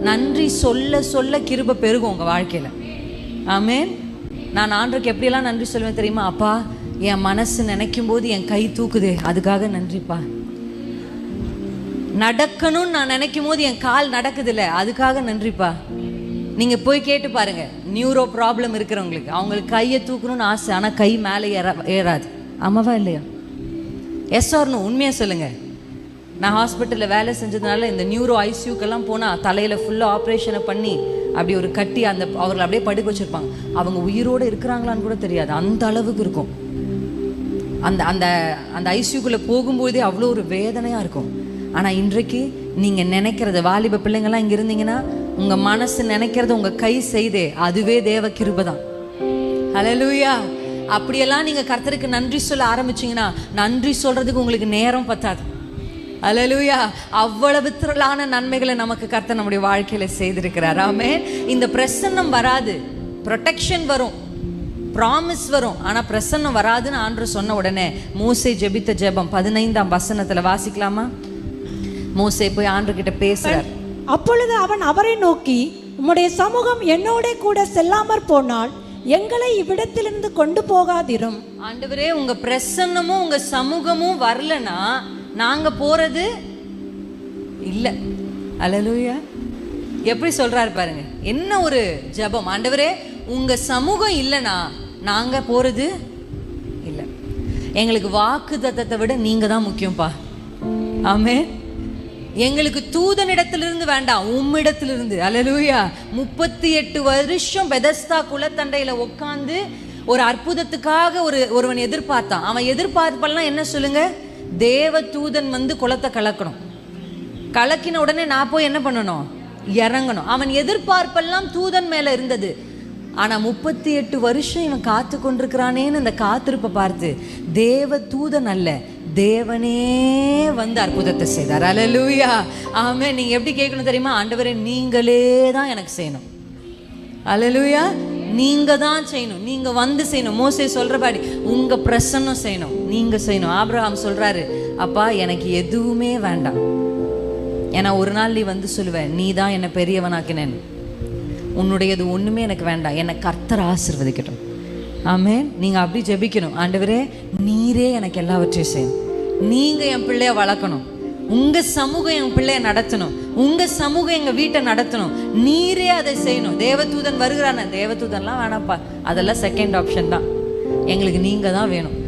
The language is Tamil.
நன்றி சொல்ல சொல்ல கிருப பெருகும் உங்கள் வாழ்க்கையில். ஆமென். நான் ஆண்டுக்கு எப்படியெல்லாம் நன்றி சொல்லுவேன் தெரியுமா? அப்பா என் மனசு நினைக்கும் போது என் கை தூக்குதே அதுக்காக நன்றிப்பா. நடக்கணும்னு நான் நினைக்கும் போது என் கால் நடக்குதுல்ல அதுக்காக நன்றிப்பா. நீங்க போய் கேட்டு பாருங்க நியூரோ ப்ராப்ளம் இருக்கிறவங்களுக்கு. அவங்களுக்கு கையை தூக்கணும்னு ஆசை ஆனால் கை மேலே ஏற ஏறாது. ஆமாவா இல்லையா? எஸ் ஆர்னு உண்மையாக சொல்லுங்க. நான் ஹாஸ்பிட்டலில் வேலை செஞ்சதுனால இந்த நியூரோ ஐசியூக்கெல்லாம் போனால் தலையில் ஃபுல்லாக ஆப்ரேஷனை பண்ணி அப்படி ஒரு கட்டி அந்த அவர்களை அப்படியே படுக்க வச்சுருப்பாங்க. அவங்க உயிரோடு இருக்கிறாங்களான்னு கூட தெரியாது. அந்த அளவுக்கு இருக்கும். அந்த அந்த அந்த ஐசியூக்குள்ளே போகும்போதே அவ்வளோ ஒரு வேதனையாக இருக்கும். ஆனால் இன்றைக்கு நீங்கள் நினைக்கிறது வாலிப பிள்ளைங்கள்லாம் இங்கே இருந்தீங்கன்னா உங்கள் மனசு நினைக்கிறது உங்கள் கை செய்தே அதுவே தேவ கிருபை தான். ஹalleluya அப்படியெல்லாம் நீங்கள் கர்த்தருக்கு நன்றி சொல்ல ஆரம்பிச்சீங்கன்னா நன்றி சொல்கிறதுக்கு உங்களுக்கு நேரம் பத்தாது. ஹalleluya அவ்வளவு திரளான நன்மைகளை நமக்கு கர்த்தர் நம்முடைய வாழ்க்கையில் செய்திருக்கிறார். ஆமென் இந்த பிரசன்னம் வராது. ப்ரொடெக்ஷன் வரும். ப்ராமிஸ் வரும். ஆனா பிரசன்னம் வராதுன்னு ஆண்டு சொன்ன உடனே மோசே ஜெபித்த ஜெபம் பதினைந்தாம் வசனத்துல வாசிக்கலாமா? மோசே போய் ஆண்டு கிட்ட பேசுறார். அப்பொழுது அவன் அவரை நோக்கி உம்முடைய சமூகம் என்னோட கூட செல்லாமற் போனால் எங்களை இவ்விடத்திலிருந்து கொண்டு போகாதிரும். ஆண்டவரே உங்க பிரசன்னமும் உங்க சமூகமும் வரலனா நாங்கள் போகிறது இல்லை. அலலூயா எப்படி சொல்கிறாரு பாருங்க. என்ன ஒரு ஜெபம்? ஆண்டவரே உங்கள் சமூகம் இல்லைனா நாங்கள் போகிறது இல்லை. எங்களுக்கு வாக்கு தத்தத்தை விட நீங்கள் தான் முக்கியம்ப்பா ஆமே எங்களுக்கு தூதனிடத்திலிருந்து வேண்டாம் உம்மிடத்திலிருந்து. அலலூயா முப்பத்தி எட்டு வருஷம் பெதஸ்தா குலத்தண்டையில் உட்காந்து ஒரு அற்புதத்துக்காக ஒரு ஒருவன் எதிர்பார்த்தான். அவன் எதிர்பார்ப்பெல்லாம் என்ன சொல்லுங்கள் தேவ தூதன் வந்து குளத்தை கலக்கணும். கலக்கின உடனே நான் போய் என்ன பண்ணணும்? இறங்கணும். அவன் எதிர்பார்ப்பெல்லாம் தூதன் மேல இருந்தது. ஆனா முப்பத்தி எட்டு வருஷம் இவன் காத்து கொண்டிருக்கிறானேன்னு அந்த காத்திருப்பை பார்த்து தேவ தூதன் அல்ல தேவனே வந்து அற்புதத்தை செய்தார். அல்லேலூயா ஆமே நீங்கள் எப்படி கேட்கணும் தெரியுமா? ஆண்டவரே நீங்களே தான் எனக்கு செய்யணும். அல்லேலூயா நீங்க தான் செய்யணும். நீங்க வந்து செய்யணும். மோசே சொல்றபடி உங்க பிரசன்னம் செய்யணும். நீங்க செய்யணும். ஆப்ரஹாம் சொல்றாரு அப்பா எனக்கு எதுவுமே வேண்டாம். ஏன்னா ஒரு நாள் நீ வந்து சொல்லுவேன் நீ தான் என்னை பெரியவனாக்கினேன். உன்னுடையது ஒண்ணுமே எனக்கு வேண்டாம். என்னை கர்த்தர் ஆசிர்வதிக்கட்டும். ஆமே நீங்க அப்படி ஜெபிக்கணும். ஆண்டவரே நீரே எனக்கு எல்லாவற்றையும் செய்யணும். நீங்க என் பிள்ளைய வளர்க்கணும். உங்க சமூகம் என் பிள்ளைய நடத்தணும். உங்க சமூகம் எங்க வீட்டை நடத்தணும். நீரே அதை செய்யணும். தேவதூதன் வருகிறான? தேவதூதன்லாம் வேணாம்ப்பா. அதெல்லாம் செகண்ட் ஆப்ஷன் தான். எங்களுக்கு நீங்க தான் வேணும்.